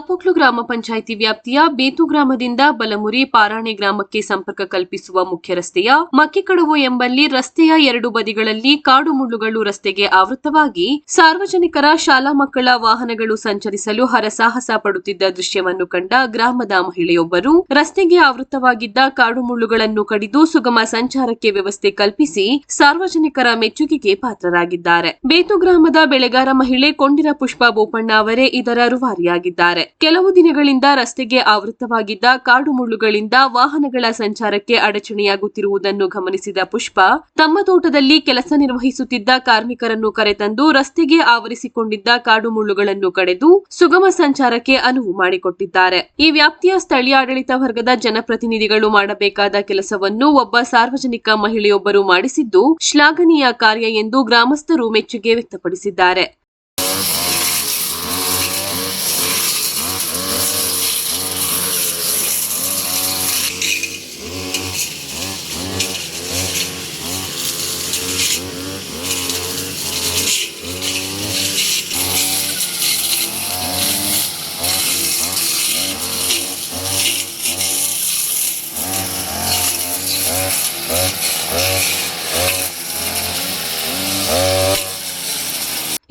ಕೋಟ್ಲು ಗ್ರಾಮ ಪಂಚಾಯಿತಿ ವ್ಯಾಪ್ತಿಯ ಬೇತು ಗ್ರಾಮದಿಂದ ಬಲಮುರಿ ಪಾರಾಣೆ ಗ್ರಾಮಕ್ಕೆ ಸಂಪರ್ಕ ಕಲ್ಪಿಸುವ ಮುಖ್ಯ ರಸ್ತೆಯ ಮಕ್ಕಿಕಡವು ಎಂಬಲ್ಲಿ ರಸ್ತೆಯ ಎರಡು ಬದಿಗಳಲ್ಲಿ ಕಾಡು ಮುಳ್ಳುಗಳು ರಸ್ತೆಗೆ ಆವೃತವಾಗಿ ಸಾರ್ವಜನಿಕರ ಶಾಲಾ ಮಕ್ಕಳ ವಾಹನಗಳು ಸಂಚರಿಸಲು ಹರಸಾಹಸ ಪಡುತ್ತಿದ್ದ ದೃಶ್ಯವನ್ನು ಕಂಡ ಗ್ರಾಮದ ಮಹಿಳೆಯೊಬ್ಬರು ರಸ್ತೆಗೆ ಆವೃತವಾಗಿದ್ದ ಕಾಡು ಮುಳ್ಳುಗಳನ್ನು ಕಡಿದು ಸುಗಮ ಸಂಚಾರಕ್ಕೆ ವ್ಯವಸ್ಥೆ ಕಲ್ಪಿಸಿ ಸಾರ್ವಜನಿಕರ ಮೆಚ್ಚುಗೆಗೆ ಪಾತ್ರರಾಗಿದ್ದಾರೆ. ಬೇತು ಗ್ರಾಮದ ಬೆಳೆಗಾರ ಮಹಿಳೆ ಕೊಂಡಿರ ಪುಷ್ಪ ಬೋಪಣ್ಣ ಅವರೇ ಇದರ ರೂವಾರಿಯಾಗಿದ್ದಾರೆ. ಕೆಲವು ದಿನಗಳಿಂದ ರಸ್ತೆಗೆ ಆವೃತವಾಗಿದ್ದ ಕಾಡು ಮುಳ್ಳುಗಳಿಂದ ವಾಹನಗಳ ಸಂಚಾರಕ್ಕೆ ಅಡಚಣೆಯಾಗುತ್ತಿರುವುದನ್ನು ಗಮನಿಸಿದ ಪುಷ್ಪ, ತಮ್ಮ ತೋಟದಲ್ಲಿ ಕೆಲಸ ನಿರ್ವಹಿಸುತ್ತಿದ್ದ ಕಾರ್ಮಿಕರನ್ನು ಕರೆತಂದು ರಸ್ತೆಗೆ ಆವರಿಸಿಕೊಂಡಿದ್ದ ಕಾಡು ಮುಳ್ಳುಗಳನ್ನು ಕಡೆದು ಸುಗಮ ಸಂಚಾರಕ್ಕೆ ಅನುವು ಮಾಡಿಕೊಟ್ಟಿದ್ದಾರೆ. ಈ ವ್ಯಾಪ್ತಿಯ ಸ್ಥಳೀಯ ಆಡಳಿತ ವರ್ಗದ ಜನಪ್ರತಿನಿಧಿಗಳು ಮಾಡಬೇಕಾದ ಕೆಲಸವನ್ನು ಒಬ್ಬ ಸಾರ್ವಜನಿಕ ಮಹಿಳೆಯೊಬ್ಬರು ಮಾಡಿಸಿದ್ದು ಶ್ಲಾಘನೀಯ ಕಾರ್ಯ ಎಂದು ಗ್ರಾಮಸ್ಥರು ಮೆಚ್ಚುಗೆ ವ್ಯಕ್ತಪಡಿಸಿದ್ದಾರೆ.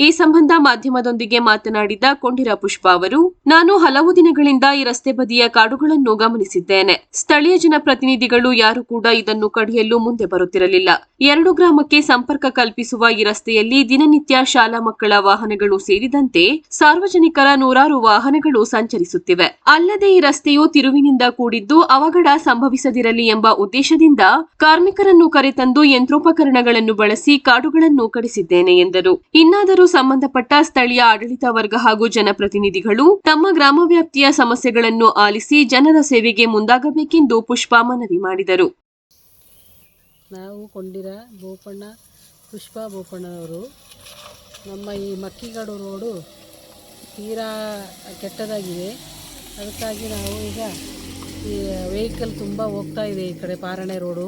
ಈ ಸಂಬಂಧ ಮಾಧ್ಯಮದೊಂದಿಗೆ ಮಾತನಾಡಿದ ಕೊಂಡಿರ ಪುಷ್ಪ ಅವರು, ನಾನು ಹಲವು ದಿನಗಳಿಂದ ಈ ರಸ್ತೆ ಬದಿಯ ಕಾಡುಗಳನ್ನು ಗಮನಿಸಿದ್ದೇನೆ. ಸ್ಥಳೀಯ ಜನಪ್ರತಿನಿಧಿಗಳು ಯಾರು ಕೂಡ ಇದನ್ನು ಕಡಿಯಲು ಮುಂದೆ ಬರುತ್ತಿರಲಿಲ್ಲ. ಎರಡು ಗ್ರಾಮಕ್ಕೆ ಸಂಪರ್ಕ ಕಲ್ಪಿಸುವ ಈ ರಸ್ತೆಯಲ್ಲಿ ದಿನನಿತ್ಯ ಶಾಲಾ ಮಕ್ಕಳ ವಾಹನಗಳು ಸೇರಿದಂತೆ ಸಾರ್ವಜನಿಕರ ನೂರಾರು ವಾಹನಗಳು ಸಂಚರಿಸುತ್ತಿವೆ. ಅಲ್ಲದೆ ಈ ರಸ್ತೆಯು ತಿರುವಿನಿಂದ ಕೂಡಿದ್ದು ಅವಘಡ ಸಂಭವಿಸದಿರಲಿ ಎಂಬ ಉದ್ದೇಶದಿಂದ ಕಾರ್ಮಿಕರನ್ನು ಕರೆತಂದು ಯಂತ್ರೋಪಕರಣಗಳನ್ನು ಬಳಸಿ ಕಾಡುಗಳನ್ನು ಕಡಿಸಿದ್ದೇನೆ ಎಂದರು. ಇನ್ನಾದರೂ ಸಂಬಂಧಪಟ್ಟ ಸ್ಥಳೀಯ ಆಡಳಿತ ವರ್ಗ ಹಾಗೂ ಜನಪ್ರತಿನಿಧಿಗಳು ತಮ್ಮ ಗ್ರಾಮ ವ್ಯಾಪ್ತಿಯ ಸಮಸ್ಯೆಗಳನ್ನು ಆಲಿಸಿ ಜನರ ಸೇವೆಗೆ ಮುಂದಾಗಬೇಕೆಂದು ಪುಷ್ಪಾ ಮನವಿ ಮಾಡಿದರು. ನಾವು ಕೊಂಡಿರ ಬೋಪಣ್ಣ, ಪುಷ್ಪ ಬೋಪಣ್ಣನವರು. ನಮ್ಮ ಈ ಮಕ್ಕಿಗಾಡು ರೋಡು ತೀರಾ ಕೆಟ್ಟದಾಗಿದೆ. ಅದಕ್ಕಾಗಿ ನಾವು ಈಗ ಈ ವೆಹಿಕಲ್ ತುಂಬ ಹೋಗ್ತಾ ಇದೆ ಈ ಕಡೆ ಪಾರಣೆ ರೋಡು.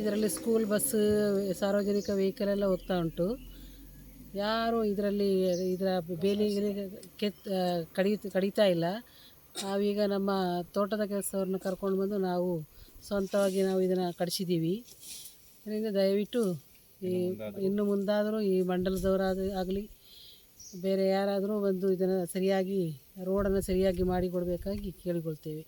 ಇದರಲ್ಲಿ ಸ್ಕೂಲ್ ಬಸ್ಸು ಸಾರ್ವಜನಿಕ ವೆಹಿಕಲ್ ಎಲ್ಲ ಹೋಗ್ತಾ ಉಂಟು. ಯಾರು ಇದರಲ್ಲಿ ಇದರ ಬೇಲಿ ಗೀಲಿ ಕೆತ್ ಕಡಿ ಕಡಿತಾ ಇಲ್ಲ. ನಾವೀಗ ನಮ್ಮ ತೋಟದ ಕೆಲಸವ್ರನ್ನ ಕರ್ಕೊಂಡು ಬಂದು ನಾವು ಸ್ವಂತವಾಗಿ ನಾವು ಇದನ್ನು ಕಡಿಸಿದ್ದೀವಿ ಇದರಿಂದ ದಯವಿಟ್ಟು ಈ ಇನ್ನು ಮುಂದಾದರೂ ಈ ಮಂಡಲದವರಾದ ಆಗಲಿ ಬೇರೆ ಯಾರಾದರೂ ಬಂದು ಇದನ್ನು ಸರಿಯಾಗಿ ರೋಡನ್ನು ಸರಿಯಾಗಿ ಮಾಡಿಕೊಡಬೇಕಾಗಿ ಕೇಳಿಕೊಳ್ತೇವೆ.